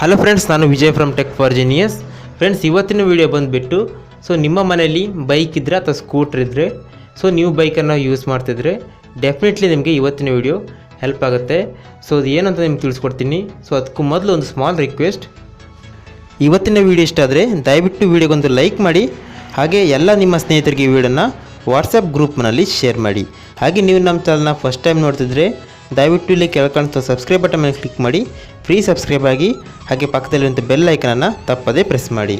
Hello friends ನಾನು Vijay from tech for friends ಇವತ್ತಿನ video ಬಂದುಬಿಟ್ಟು ಸೊ ನಿಮ್ಮ ಮನೆಯಲ್ಲಿ ಬೈಕ್ ಇದ್ದರೆ ಅಥವಾ ಸ್ಕೂಟ್ರ್ ಇದ್ದರೆ ಸೊ ನೀವು ಬೈಕನ್ನು ಯೂಸ್ ಮಾಡ್ತಿದ್ರೆ ಡೆಫಿನೆಟ್ಲಿ ನಿಮಗೆ ಇವತ್ತಿನ ವಿಡಿಯೋ ಹೆಲ್ಪ್ ಆಗುತ್ತೆ. ಸೊ ಅದು ಏನಂತ ನಿಮ್ಗೆ ತಿಳಿಸ್ಕೊಡ್ತೀನಿ. ಸೊ ಅದಕ್ಕೂ ಮೊದಲು ಒಂದು ಸ್ಮಾಲ್ ರಿಕ್ವೆಸ್ಟ್ ಇವತ್ತಿನ ವಿಡಿಯೋ ಇಷ್ಟ ಆದರೆ ದಯವಿಟ್ಟು ವಿಡಿಯೋಗೊಂದು ಲೈಕ್ ಮಾಡಿ, ಹಾಗೆ ಎಲ್ಲ ನಿಮ್ಮ ಸ್ನೇಹಿತರಿಗೆ ಈ ವಿಡಿಯೋನ ವಾಟ್ಸಪ್ ಗ್ರೂಪ್ನಲ್ಲಿ ಶೇರ್ ಮಾಡಿ. ಹಾಗೆ ನೀವು ನಮ್ಮ ಚಾನಲ್ನ ಫಸ್ಟ್ ಟೈಮ್ ನೋಡ್ತಿದ್ರೆ, ದಯವಿಟ್ಟು ಇಲ್ಲಿ ಕೆಳಕಾಣಿಸ್ತಾ ಸಬ್ಸ್ಕ್ರೈಬ್ ಬಟನ್ ಮೇಲೆ ಕ್ಲಿಕ್ ಮಾಡಿ ಫ್ರೀ ಸಬ್ಸ್ಕ್ರೈಬ್ ಆಗಿ ಹಾಗೆ ಪಕ್ಕದಲ್ಲಿರುವಂಥ ಬೆಲ್ ಐಕನನ್ನು ತಪ್ಪದೇ ಪ್ರೆಸ್ ಮಾಡಿ.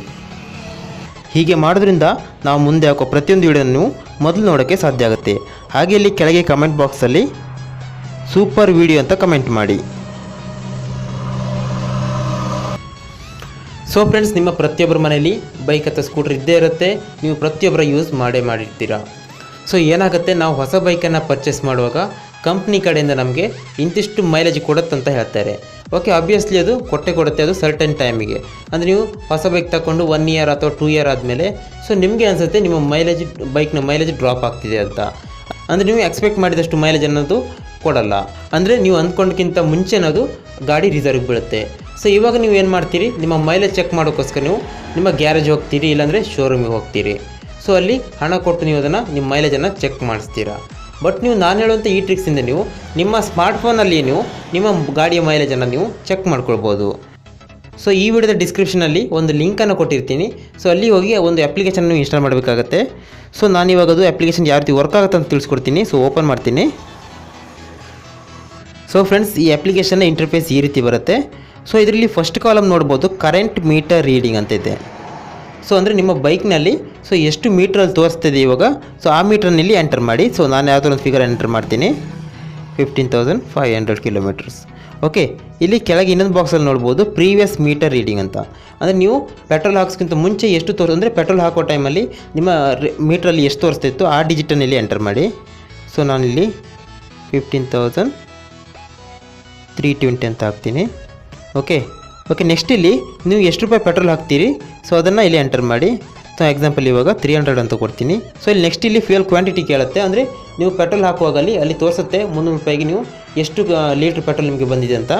ಹೀಗೆ ಮಾಡೋದ್ರಿಂದ ನಾವು ಮುಂದೆ ಹಾಕೋ ಪ್ರತಿಯೊಂದು ವಿಡಿಯೋನ ಮೊದಲು ನೋಡೋಕ್ಕೆ ಸಾಧ್ಯ ಆಗುತ್ತೆ. ಹಾಗೆ ಇಲ್ಲಿ ಕೆಳಗೆ ಕಮೆಂಟ್ ಬಾಕ್ಸಲ್ಲಿ ಸೂಪರ್ ವಿಡಿಯೋ ಅಂತ ಕಮೆಂಟ್ ಮಾಡಿ. ಸೊ ಫ್ರೆಂಡ್ಸ್ ನಿಮ್ಮ ಪ್ರತಿಯೊಬ್ಬರ ಮನೆಯಲ್ಲಿ ಬೈಕ್ ಅಥವಾ ಸ್ಕೂಟರ್ ಇದ್ದೇ ಇರುತ್ತೆ. ನೀವು ಪ್ರತಿಯೊಬ್ಬರ ಯೂಸ್ ಮಾಡೇ ಮಾಡಿರ್ತೀರಾ. ಸೊ ಏನಾಗುತ್ತೆ? ನಾವು ಹೊಸ ಬೈಕನ್ನು ಪರ್ಚೇಸ್ ಮಾಡುವಾಗ ಕಂಪ್ನಿ ಕಡೆಯಿಂದ ನಮಗೆ ಇಂತಿಷ್ಟು ಮೈಲೇಜ್ ಕೊಡುತ್ತಂತ ಹೇಳ್ತಾರೆ. ಓಕೆ ಅಬ್ವಿಯಸ್ಲಿ ಅದು ಕೊಟ್ಟೆ ಕೊಡುತ್ತೆ, ಅದು ಸರ್ಟನ್ ಟೈಮಿಗೆ ಅಂದರೆ ನೀವು ಹೊಸ ಬೈಕ್ ತಗೊಂಡು ಒನ್ ಇಯರ್ ಅಥವಾ ಟೂ ಇಯರ್ ಆದಮೇಲೆ ಸೊ ನಿಮಗೆ ಅನಿಸುತ್ತೆ ನಿಮ್ಮ ಮೈಲೇಜ್ ಬೈಕ್ನ ಮೈಲೇಜ್ ಡ್ರಾಪ್ ಆಗ್ತಿದೆ ಅಂತ. ಅಂದರೆ ನೀವು ಎಕ್ಸ್ಪೆಕ್ಟ್ ಮಾಡಿದಷ್ಟು ಮೈಲೇಜ್ ಅನ್ನೋದು ಕೊಡಲ್ಲ. ಅಂದರೆ ನೀವು ಅಂದ್ಕೊಂಡಕ್ಕಿಂತ ಮುಂಚೆನದು ಗಾಡಿ ರಿಸರ್ವ್ ಬೀಳುತ್ತೆ. ಸೊ ಇವಾಗ ನೀವು ಏನು ಮಾಡ್ತೀರಿ? ನಿಮ್ಮ ಮೈಲೇಜ್ ಚೆಕ್ ಮಾಡೋಕ್ಕೋಸ್ಕರ ನೀವು ನಿಮ್ಮ ಗ್ಯಾರೇಜ್ ಹೋಗ್ತೀರಿ, ಇಲ್ಲಾಂದರೆ ಶೋರೂಮಿಗೆ ಹೋಗ್ತೀರಿ. ಸೊ ಅಲ್ಲಿ ಹಣ ಕೊಟ್ಟು ನೀವು ಅದನ್ನು, ನಿಮ್ಮ ಮೈಲೇಜನ್ನು ಚೆಕ್ ಮಾಡಿಸ್ತೀರಾ. ಬಟ್ ನೀವು ನಾನು ಹೇಳುವಂಥ ಈ ಟ್ರಿಕ್ಸಿಂದ ನೀವು ನಿಮ್ಮ ಸ್ಮಾರ್ಟ್ಫೋನಲ್ಲಿ ನೀವು ನಿಮ್ಮ ಗಾಡಿಯ ಮೈಲೇಜನ್ನು ನೀವು ಚೆಕ್ ಮಾಡ್ಕೊಳ್ಬೋದು. ಸೊ ಈ ವಿಡಿಯೋದ ಡಿಸ್ಕ್ರಿಪ್ಷನಲ್ಲಿ ಒಂದು ಲಿಂಕನ್ನು ಕೊಟ್ಟಿರ್ತೀನಿ. ಸೊ ಅಲ್ಲಿ ಹೋಗಿ ಒಂದು ಅಪ್ಲಿಕೇಶನ್ ಇನ್ಸ್ಟಾಲ್ ಮಾಡಬೇಕಾಗತ್ತೆ. ಸೊ ನಾನು ಇವಾಗ ಅದು ಅಪ್ಲಿಕೇಶನ್ ಯಾವ ರೀತಿ ವರ್ಕ್ ಆಗುತ್ತೆ ಅಂತ ತಿಳಿಸ್ಕೊಡ್ತೀನಿ. ಸೊ ಓಪನ್ ಮಾಡ್ತೀನಿ. ಸೊ ಫ್ರೆಂಡ್ಸ್ ಈ ಅಪ್ಲಿಕೇಶನ್ನ ಇಂಟರ್ಫೇಸ್ ಈ ರೀತಿ ಬರುತ್ತೆ. ಸೊ ಇದರಲ್ಲಿ ಫಸ್ಟ್ ಕಾಲಮ್ ನೋಡ್ಬೋದು ಕರೆಂಟ್ ಮೀಟರ್ ರೀಡಿಂಗ್ ಅಂತ ಇದೆ. ಸೊ ಅಂದರೆ ನಿಮ್ಮ ಬೈಕ್ನಲ್ಲಿ ಸೊ ಎಷ್ಟು ಮೀಟ್ರಲ್ಲಿ ತೋರಿಸ್ತಿದೆ ಇವಾಗ? ಸೊ ಆ ಮೀಟ್ರನಲ್ಲಿ ಎಂಟರ್ ಮಾಡಿ. ಸೊ ನಾನು ಯಾವುದೋ ಒಂದು ಫಿಗರ್ ಎಂಟರ್ ಮಾಡ್ತೀನಿ. Fifteen thousand five hundred kilometers okay ಇಲ್ಲಿ ಕೆಳಗೆ ಇನ್ನೊಂದು ಬಾಕ್ಸಲ್ಲಿ ನೋಡ್ಬೋದು ಪ್ರೀವಿಯಸ್ ಮೀಟರ್ ರೀಡಿಂಗ್ ಅಂತ. ಅಂದರೆ ನೀವು ಪೆಟ್ರೋಲ್ ಹಾಕ್ಸ್ಕಿಂತ ಮುಂಚೆ ಎಷ್ಟು ತೋರಿಸ್ ಅಂದರೆ ಪೆಟ್ರೋಲ್ ಹಾಕೋ ಟೈಮಲ್ಲಿ ನಿಮ್ಮ ಮೀಟ್ರಲ್ಲಿ ಎಷ್ಟು ತೋರಿಸ್ತಿತ್ತು, ಆ ಡಿಜಿಟನ್ನಲ್ಲಿ ಎಂಟರ್ ಮಾಡಿ. ಸೊ ನಾನಿಲ್ಲಿ ಫಿಫ್ಟೀನ್ ತೌಸಂಡ್ ತ್ರೀ ಟ್ವೆಂಟಿ ಅಂತ ಹಾಕ್ತೀನಿ. ಓಕೆ ಓಕೆ ನೆಕ್ಸ್ಟ್ ಇಲ್ಲಿ ನೀವು ಎಷ್ಟು ರೂಪಾಯಿ ಪೆಟ್ರೋಲ್ ಹಾಕ್ತೀರಿ? ಸೊ ಅದನ್ನು ಇಲ್ಲಿ ಎಂಟರ್ ಮಾಡಿ. ಸೊ ಎಕ್ಸಾಂಪಲ್ ಇವಾಗ ತ್ರೀ ಹಂಡ್ರೆಡ್ ಅಂತ ಕೊಡ್ತೀನಿ. ಸೊ ಇಲ್ಲಿ ನೆಕ್ಸ್ಟ್ ಇಲ್ಲಿ ಫ್ಯೂಯಲ್ ಕ್ವಾಂಟಿಟಿ ಕೇಳುತ್ತೆ. ಅಂದರೆ ನೀವು ಪೆಟ್ರೋಲ್ ಹಾಕುವಾಗಲ್ಲಿ ಅಲ್ಲಿ ತೋರಿಸುತ್ತೆ ಮುನ್ನೂರು ರೂಪಾಯಿಗೆ ನೀವು ಎಷ್ಟು ಲೀಟ್ರ್ ಪೆಟ್ರೋಲ್ ನಿಮಗೆ ಬಂದಿದೆ ಅಂತ.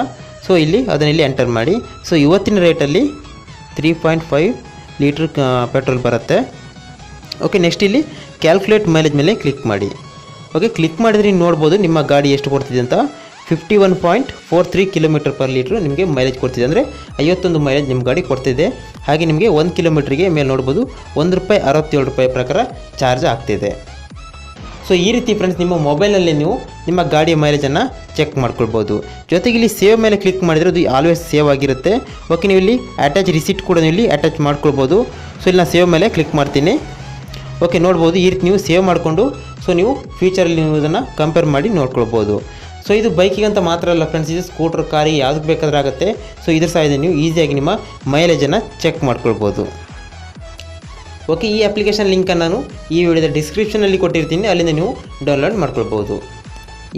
ಸೊ ಇಲ್ಲಿ ಅದನ್ನ ಇಲ್ಲಿ ಎಂಟರ್ ಮಾಡಿ. ಸೊ ಇವತ್ತಿನ ರೇಟಲ್ಲಿ three point five litre petrol ಬರುತ್ತೆ. ಓಕೆ ನೆಕ್ಸ್ಟ್ ಇಲ್ಲಿ ಕ್ಯಾಲ್ಕುಲೇಟ್ ಮೈಲೇಜ್ ಮೇಲೆ ಕ್ಲಿಕ್ ಮಾಡಿ. ಓಕೆ ಕ್ಲಿಕ್ ಮಾಡಿದ್ರೆ ನೀವು ನೋಡ್ಬೋದು ನಿಮ್ಮ ಗಾಡಿ ಎಷ್ಟು ಕೊಡ್ತಿದೆ ಅಂತ. Fifty one point four three kilometer per litre ನಿಮಗೆ ಮೈಲೇಜ್ ಕೊಡ್ತಿದೆ. ಅಂದರೆ ಐವತ್ತೊಂದು ಮೈಲೇಜ್ ನಿಮ್ಮ ಗಾಡಿ ಕೊಡ್ತಿದೆ. ಹಾಗೆ ನಿಮಗೆ ಒಂದು ಕಿಲೋಮೀಟ್ರಿಗೆ ಮೇಲೆ ನೋಡ್ಬೋದು, ಒಂದು ರೂಪಾಯಿ ಅರವತ್ತೇಳು ರೂಪಾಯಿ ಪ್ರಕಾರ ಚಾರ್ಜ್ ಆಗ್ತಿದೆ. ಸೊ ಈ ರೀತಿ ಫ್ರೆಂಡ್ಸ್ ನಿಮ್ಮ ಮೊಬೈಲ್ನಲ್ಲಿ ನೀವು ನಿಮ್ಮ ಗಾಡಿಯ ಮೈಲೇಜನ್ನು ಚೆಕ್ ಮಾಡ್ಕೊಳ್ಬೋದು. ಜೊತೆಗೆ ಇಲ್ಲಿ ಸೇವ್ ಮೇಲೆ ಕ್ಲಿಕ್ ಮಾಡಿದರೆ ಅದು ಆಲ್ವೇಸ್ ಸೇವ್ ಆಗಿರುತ್ತೆ. ಓಕೆ ನೀವು ಇಲ್ಲಿ ಅಟ್ಯಾಚ್ ರಿಸಿಟ್ ಕೂಡ ನೀವು ಇಲ್ಲಿ ಅಟ್ಯಾಚ್ ಮಾಡ್ಕೊಳ್ಬೋದು. ಸೊ ಇಲ್ಲಿ ನಾನು ಸೇವ್ ಮೇಲೆ ಕ್ಲಿಕ್ ಮಾಡ್ತೀನಿ. ಓಕೆ ನೋಡ್ಬೋದು, ಈ ರೀತಿ ನೀವು ಸೇವ್ ಮಾಡಿಕೊಂಡು ಸೊ ನೀವು ಫ್ಯೂಚರಲ್ಲಿ ನೀವು ಇದನ್ನು ಕಂಪೇರ್ ಮಾಡಿ ನೋಡ್ಕೊಳ್ಬೋದು. ಸೊ ಇದು ಬೈಕಿಗಂತ ಮಾತ್ರ ಅಲ್ಲ ಫ್ರೆಂಡ್ಸ್ ಇದು ಸ್ಕೂಟ್ರ್ ಕಾರಿ ಯಾವುದಕ್ಕೆ ಬೇಕಾದ್ರೆ ಆಗುತ್ತೆ. ಸೊ ಇದ್ರ ಸಹಾಯದಿಂದ ನೀವು ಈಸಿಯಾಗಿ ನಿಮ್ಮ ಮೈಲೇಜನ್ನು ಚೆಕ್ ಮಾಡ್ಕೊಳ್ಬೋದು. ಓಕೆ ಈ ಅಪ್ಲಿಕೇಶನ್ ಲಿಂಕನ್ನು ನಾನು ಈ ವಿಡಿಯೋದ ಡಿಸ್ಕ್ರಿಪ್ಷನಲ್ಲಿ ಕೊಟ್ಟಿರ್ತೀನಿ. ಅಲ್ಲಿಂದ ನೀವು ಡೌನ್ಲೋಡ್ ಮಾಡ್ಕೊಳ್ಬೋದು.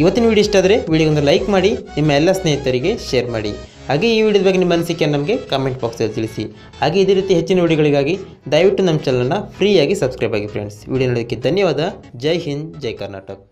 ಇವತ್ತಿನ ವಿಡಿಯೋ ಇಷ್ಟ ಆದರೆ ವಿಡಿಯೋಗೊಂದು ಲೈಕ್ ಮಾಡಿ, ನಿಮ್ಮ ಎಲ್ಲ ಸ್ನೇಹಿತರಿಗೆ ಶೇರ್ ಮಾಡಿ. ಹಾಗೆ ಈ ವಿಡಿಯೋದ ಬಗ್ಗೆ ನಿಮ್ಮ ಅನಿಸಿಕೆ ನಮಗೆ ಕಾಮೆಂಟ್ ಬಾಕ್ಸಲ್ಲಿ ತಿಳಿಸಿ. ಹಾಗೆ ಇದೇ ರೀತಿ ಹೆಚ್ಚಿನ ವಿಡಿಯೋಗಳಿಗಾಗಿ ದಯವಿಟ್ಟು ನಮ್ಮ ಚಾನಲನ್ನು ಫ್ರೀಯಾಗಿ ಸಬ್ಸ್ಕ್ರೈಬ್ ಆಗಿ ಫ್ರೆಂಡ್ಸ್ ವಿಡಿಯೋ ನೋಡೋದಕ್ಕೆ ಧನ್ಯವಾದ. ಜೈ ಹಿಂದ್, ಜೈ ಕರ್ನಾಟಕ.